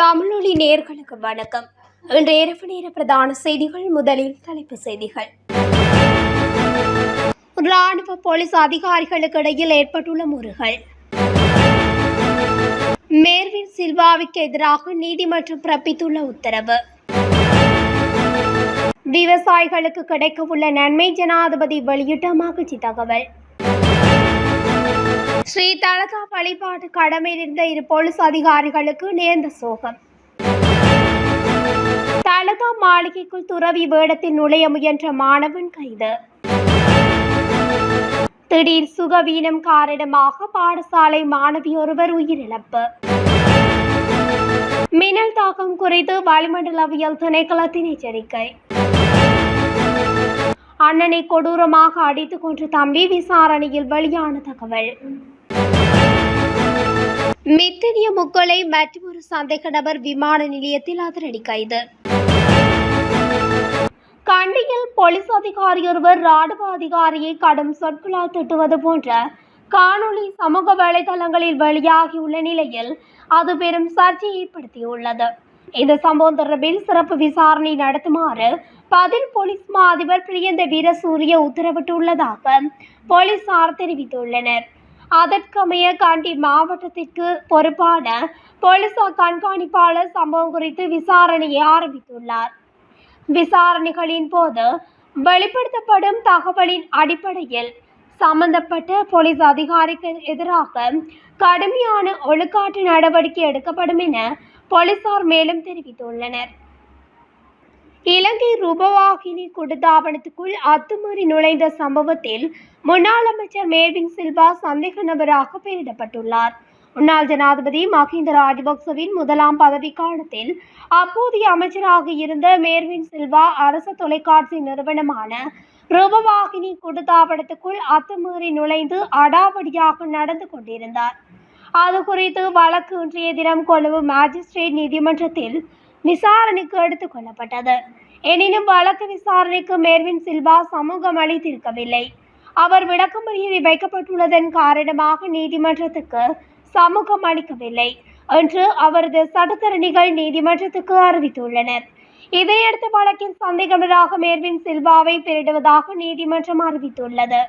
தமிழொலி நேர்களுக்கு வணக்கம். இன்று இரவு நேர பிரதான செய்திகள் முதலில் தலைப்பு செய்திகள். ராணுவ போலீஸ் அதிகாரிகளுக்கு இடையில் ஏற்பட்டுள்ள முறுகள் மேர்வின் சில்வாவுக்கு எதிராக நீதிமன்றம் பிறப்பித்துள்ள உத்தரவு. விவசாயிகளுக்கு கிடைக்கவுள்ள நன்மை ஜனாதிபதி வெளியிட்ட மகிழ்ச்சி தகவல். ஸ்ரீ தலதா வழிபாட்டு கடமையில் இருந்த இரு போலீஸ் அதிகாரிகளுக்கு நேர்ந்த சோகம். தலதா மாளிகைக்குள் துறவி வேடத்தில் நுழைய முயன்ற மாணவன் கைது. திடீர் சுகவீனம் காரணமாக பாடசாலை மாணவி ஒருவர் உயிரிழப்பு. மின்னல் தாக்கம் குறித்து வளிமண்டலவியல் திணைக்களத்தின் எச்சரிக்கை. அண்ணனை கொடூரமாக அடித்துக் கொன்ற தம்பி விசாரணையில் வெளியான தகவல். மித்தனிய முக்களை மற்றொரு சந்தேக நபர் விமான நிலையத்தில் அதிரடி கைது கண்டியில் போலீஸ் அதிகாரி ஒருவர் ராணுவ அதிகாரியை கடும் சொற்களால் திட்டுவது போன்ற காணொளி சமூக வலைதளங்களில் வெளியாகியுள்ள நிலையில் அது பெரும் சர்ச்சையை ஏற்படுத்தியுள்ளது. இந்த சம்பவம் தொடர்பில் சிறப்பு விசாரணை நடத்துமாறு பதில் போலீஸ் மா அதிபர் பிரியந்த வீரசூரிய உத்தரவிட்டுள்ளதாக போலீசார் தெரிவித்துள்ளனர். அதற்கமைய காண்டி மாவட்டத்திற்கு பொறுப்பான போலீசார் கண்காணிப்பாளர் சம்பவம் குறித்து விசாரணையை ஆரம்பித்துள்ளார். விசாரணைகளின் போது வெளிப்படுத்தப்படும் தகவலின் அடிப்படையில் சம்பந்தப்பட்ட போலீஸ் அதிகாரிக்கு எதிராக கடுமையான ஒழுக்காற்று நடவடிக்கை எடுக்கப்படும் என போலீசார் மேலும் தெரிவித்துள்ளனர். இலங்கை ரூபவாகினி குடுதாபனத்துக்குள் அத்துமீறி நுழைந்த சம்பவத்தில் முன்னாள் அமைச்சர் மேர்வின் சில்வா சந்தேக நபராக பெயரிடப்பட்டுள்ளார். முன்னாள் ஜனாதிபதி மஹிந்த ராஜபக்சவின் முதலாம் பதவிக்காலத்தில் அப்போதைய அமைச்சராக இருந்த மேர்வின் சில்வா அரசு தொலைக்காட்சி நிறுவனமான ரூபவாகினி குடுதாபனத்துக்குள் அத்துமீறி நுழைந்து அடாவடியாக நடந்து கொண்டிருந்தார். அது குறித்து வழக்கு இன்றைய தினம் கொழும்பு மாஜிஸ்ட்ரேட் நீதிமன்றத்தில் விசாரணைக்கு எடுத்துக் கொள்ளப்பட்டது. எனினும் வழக்கு விசாரணைக்கு மேர்வின் சில்வா சமூகம் அளித்திருக்கவில்லை. அவர் விளக்கமறியலில் வைக்கப்பட்டுள்ளதன் காரணமாக நீதிமன்றத்துக்கு சமூகம் அளிக்கவில்லை என்று அவரது சட்டத்தரணிகள் நீதிமன்றத்துக்கு அறிவித்துள்ளனர். இதையடுத்து வழக்கின் சந்தேகமராக மேர்வின் சில்வாவை பெரிடுவதாக நீதிமன்றம் அறிவித்துள்ளது.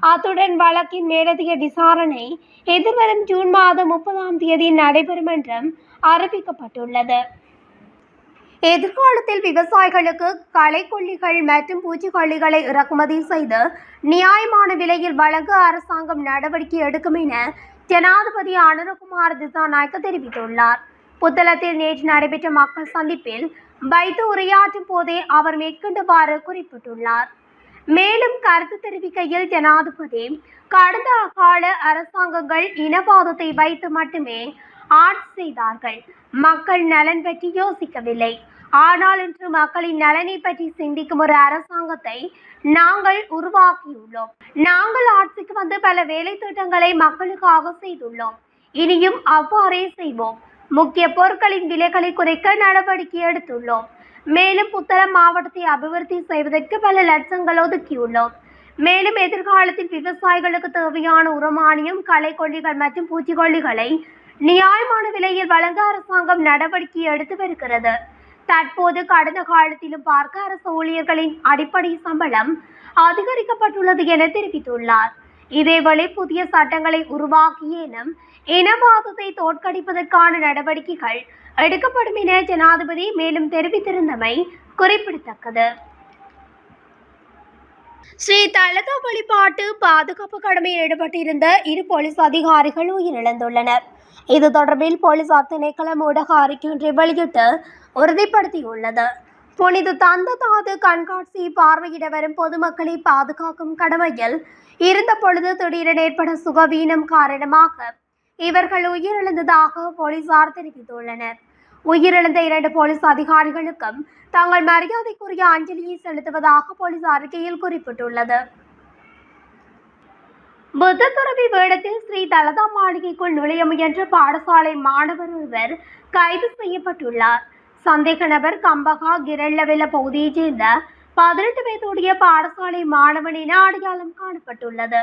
அத்துடன் வழக்கின் மேலதிக விசாரணை எதிர்வரும் ஜூன் மாதம் முப்பதாம் தேதி நடைபெறும் என்றும் அறிவிக்கப்பட்டுள்ளது. எதிர்காலத்தில் விவசாயிகளுக்கு களைக்கொல்லிகள் மற்றும் பூச்சிக்கொல்லிகளை இறக்குமதி செய்து நியாயமான விலையில் வழங்க அரசாங்கம் நடவடிக்கை எடுக்கும் என ஜனாதிபதி அனுரகுமார் திசாநாயக்க தெரிவித்துள்ளார். புத்தளத்தில் நேற்று நடைபெற்ற மக்கள் சந்திப்பில் வைத்து உரையாற்றும் போதே அவர் மேற்கொண்டவாறு குறிப்பிட்டுள்ளார். மேலும் கருத்து தெரிவிக்கையில் ஜனாதிபதி கடந்த கால அரசாங்கங்கள் இனவாதத்தை வைத்து மட்டுமே ஆட்சி செய்தார்கள். மக்கள் நலன் பற்றி யோசிக்கவில்லை. ஆனால் இன்று மக்களின் நலனை பற்றி சிந்திக்கும் ஒரு அரசாங்கத்தை நாங்கள் உருவாக்கியுள்ளோம். நாங்கள் ஆட்சிக்கு வந்து பல வேலை திட்டங்களை மக்களுக்காக செய்துள்ளோம். இனியும் அவ்வாறே செய்வோம். முக்கிய பொருட்களின் விலைகளை குறைக்க நடவடிக்கை எடுத்துள்ளோம். மேலும் புத்தளம் மாவட்டத்தை அபிவிருத்தி செய்வதற்கு பல லட்சங்கள் ஒதுக்கியுள்ளோம். மேலும் எதிர்காலத்தில் விவசாயிகளுக்கு தேவையான உரமானியம் களைக்கொல்லிகள் மற்றும் பூச்சிக்கொல்லிகளை நியாயமான விலையில் வழங்க அரசாங்கம் நடவடிக்கை எடுத்து வருகிறது தற்போது கடந்த காலத்திலும் பார்க்க அரசு ஊழியர்களின் அடிப்படை சம்பளம் அதிகரிக்கப்பட்டுள்ளது என தெரிவித்துள்ளார். இதேவேளை புதிய சட்டங்களை உருவாக்கியேனும் இனவாதத்தை தோற்கடிப்பதற்கான நடவடிக்கைகள் எடுக்கப்படும் என ஜனாதிபதி மேலும் தெரிவித்திருந்தமை குறிப்பிடத்தக்கது. ஸ்ரீ தலதா வழிபாட்டு பாதுகாப்பு கடமையில் ஈடுபட்டிருந்த இரு போலீஸ் அதிகாரிகள் உயிரிழந்துள்ளனர். இது தொடர்பில் போலீசார் திணைக்களம் ஊடக அறிக்கை ஒன்றை வெளியிட்டு உறுதிப்படுத்தியுள்ளது. புனித தந்த தாது கண்காட்சி பார்வையிட வரும் பொதுமக்களை பாதுகாக்கும் கடமையில் இருந்த பொழுது திடீரென ஏற்பட சுகவீனம் காரணமாக இவர்கள் உயிரிழந்ததாக போலீசார் தெரிவித்துள்ளனர். உயிரிழந்த இரண்டு போலீஸ் அதிகாரிகளுக்கும் தாங்கள் மரியாதைக்குரிய அஞ்சலியை செலுத்துவதாக போலீஸ் அறிக்கையில் குறிப்பிட்டுள்ளது. புத்த துறவி வேடத்தில் ஸ்ரீ தலதா மாளிகைக்குள் நுழைய முயன்ற பாடசாலை மாணவர் ஒருவர் கைது செய்யப்பட்டுள்ளார். சந்தேக நபர் கம்பகா கிரள்ளவெல பகுதியைச் சேர்ந்த பதினெட்டு வயதுடைய பாடசாலை மாணவன் என அடையாளம் காணப்பட்டுள்ளது.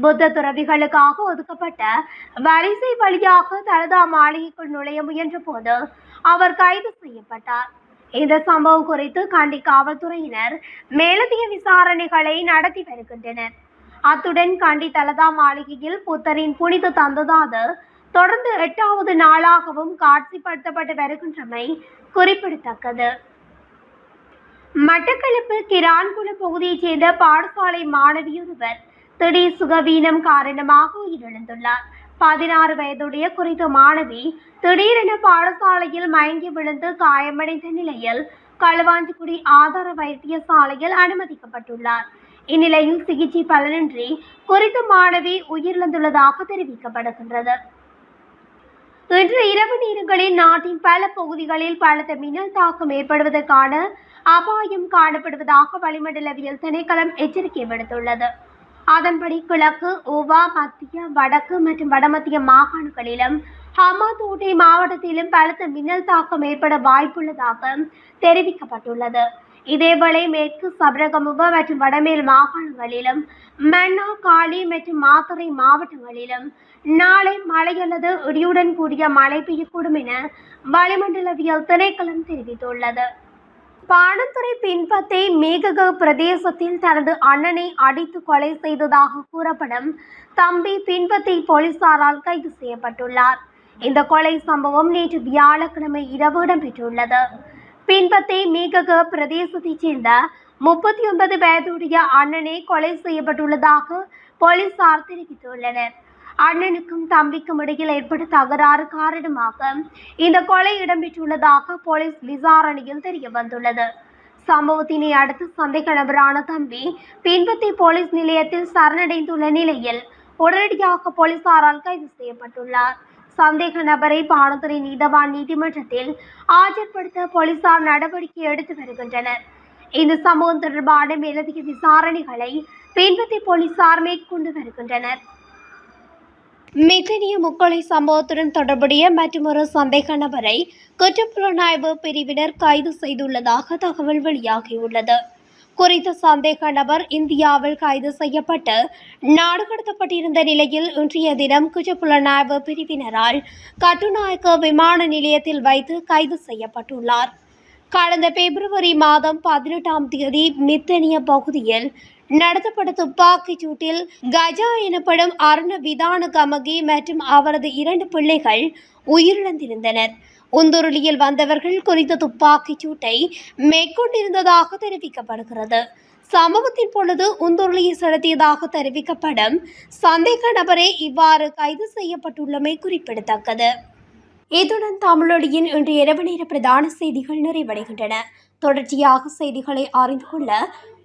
புத்த துறவிகளுக்காக ஒதுக்கப்பட்ட வரிசை வழியாக தலதா மாளிகைக்குள் நுழைய முயன்ற போது அவர் கைது செய்யப்பட்டார். இந்த சம்பவம் குறித்து கண்டி காவல்துறையினர் மேலதிக விசாரணைகளை நடத்தி வருகின்றனர். அத்துடன் கண்டி தலதா மாளிகையில் புத்தரின் புனித தந்ததாது தொடர்ந்து எட்டாவது நாளாகவும் காட்சிப்படுத்தப்பட்டு வருகின்றமை குறிப்பிடத்தக்கது. மட்டக்களப்பு கிரான்குள பகுதியைச் சேர்ந்த பாடசாலை மாணவியொருவர் திடீர் சுகவீனம் காரணமாக உயிரிழந்துள்ளார். பதினாறு வயதுடைய குறித்த மாணவி திடீரென பாடசாலையில் மயங்கி விழுந்து காயமடைந்த நிலையில் களுவாஞ்சிக்குடி ஆதார வைத்தியசாலையில் அனுமதிக்கப்பட்டுள்ளார். இந்நிலையில் சிகிச்சை பலனின்றி குறித்த மாணவி உயிரிழந்துள்ளதாக தெரிவிக்கப்படுகின்றது. இன்று இரவு நேரங்களில் நாட்டின் பல பகுதிகளில் பலத்த மின்னல் தாக்கம் ஏற்படுவதற்கான அபாயம் காணப்படுவதாக வளிமண்டலவியல் திணைக்களம் எச்சரிக்கை விடுத்துள்ளது. அதன்படி கிழக்கு ஓவா மத்திய வடக்கு மற்றும் வடமத்திய மாகாணங்களிலும் ஹமாதோட்டை மாவட்டத்திலும் பலத்த மின்னல் தாக்கம் ஏற்பட வாய்ப்புள்ளதாக தெரிவிக்கப்பட்டுள்ளது. இதேவேளை மேற்கு சபரகமுவ மற்றும் வடமேல் மாகாணங்களிலும் மன்னா காளி மற்றும் மாத்தறை மாவட்டங்களிலும் நாளை மழை அல்லது இடியுடன் கூடிய மழை பெய்யக்கூடும் என வளிமண்டலவியல் திணைக்களம் தெரிவித்துள்ளது. பாடத்துறை பின்பத்தை மேகக பிரதேசத்தில் தனது அண்ணனை அடித்து கொலை செய்ததாக கூறப்படும் தம்பி பின்பத்தை போலீசாரால் கைது செய்யப்பட்டுள்ளார். இந்த கொலை சம்பவம் நேற்று வியாழக்கிழமை இரவு இடம்பெற்றுள்ளது. பின்பத்தை மேகக பிரதேசத்தைச் சேர்ந்த முப்பத்தி ஒன்பது வயதுடைய அண்ணனை கொலை செய்யப்பட்டுள்ளதாக போலீசார் தெரிவித்துள்ளனர். அண்ணனுக்கும் தம்பிக்கும் இடையில் ஏற்பட்ட தகராறு காரணமாக இந்த கொலை இடம்பெற்றுள்ளதாக போலீஸ் விசாரணையில் தெரிய வந்துள்ளது சம்பவத்தினை அடுத்து சந்தேக நபரான தம்பி பின்பத்தி போலீஸ் நிலையத்தில் சரணடைந்துள்ள நிலையில் உடனடியாக போலீசாரால் கைது செய்யப்பட்டுள்ளார். சந்தேக நபரை பானதுரை நீதவான் நீதிமன்றத்தில் ஆஜர்படுத்த போலீசார் நடவடிக்கை எடுத்து வருகின்றனர். இந்த சம்பவம் தொடர்பான மேலதிக விசாரணைகளை பின்பத்தி போலீசார் மேற்கொண்டு வருகின்றனர். மிதனிய முக்கொலை சம்பவத்துடன் தொடர்புடைய மற்றொரு சந்தேக நபரை குற்றப்புலனாய்வு பிரிவினர் கைது செய்துள்ளதாக தகவல் வெளியாகியுள்ளது. குறித்த சந்தேக நபர் இந்தியாவில் கைது செய்யப்பட்டு நாடு கடத்தப்பட்டிருந்த நிலையில் இன்றைய தினம் குற்றப்புலனாய்வு பிரிவினரால் கட்டுநாயக்க விமான நிலையத்தில் வைத்து கைது செய்யப்பட்டுள்ளார். கடந்த பிப்ரவரி மாதம் பதினெட்டாம் தேதி மித்தனிய பகுதியில் நடத்தப்பட்ட துப்பாக்கிச் சூட்டில் கஜா எனப்படும் அருண விதான கமகி மற்றும் அவரது இரண்டு பிள்ளைகள் உயிரிழந்திருந்தனர். உந்துருளியில் வந்தவர்கள் குறித்த துப்பாக்கிச் சூட்டை மேற்கொண்டிருந்ததாக தெரிவிக்கப்படுகிறது. சம்பவத்தின் பொழுது உந்துருளியை செலுத்தியதாக தெரிவிக்கப்படும் சந்தேக நபரே இவ்வாறு கைது செய்யப்பட்டுள்ளமை குறிப்பிடத்தக்கது. இத்துடன் தமிழொலியின் இன்று இரவு நேர பிரதான செய்திகள் நிறைவடைகின்றன. தொடர்ச்சியாக செய்திகளை அறிந்து கொள்ள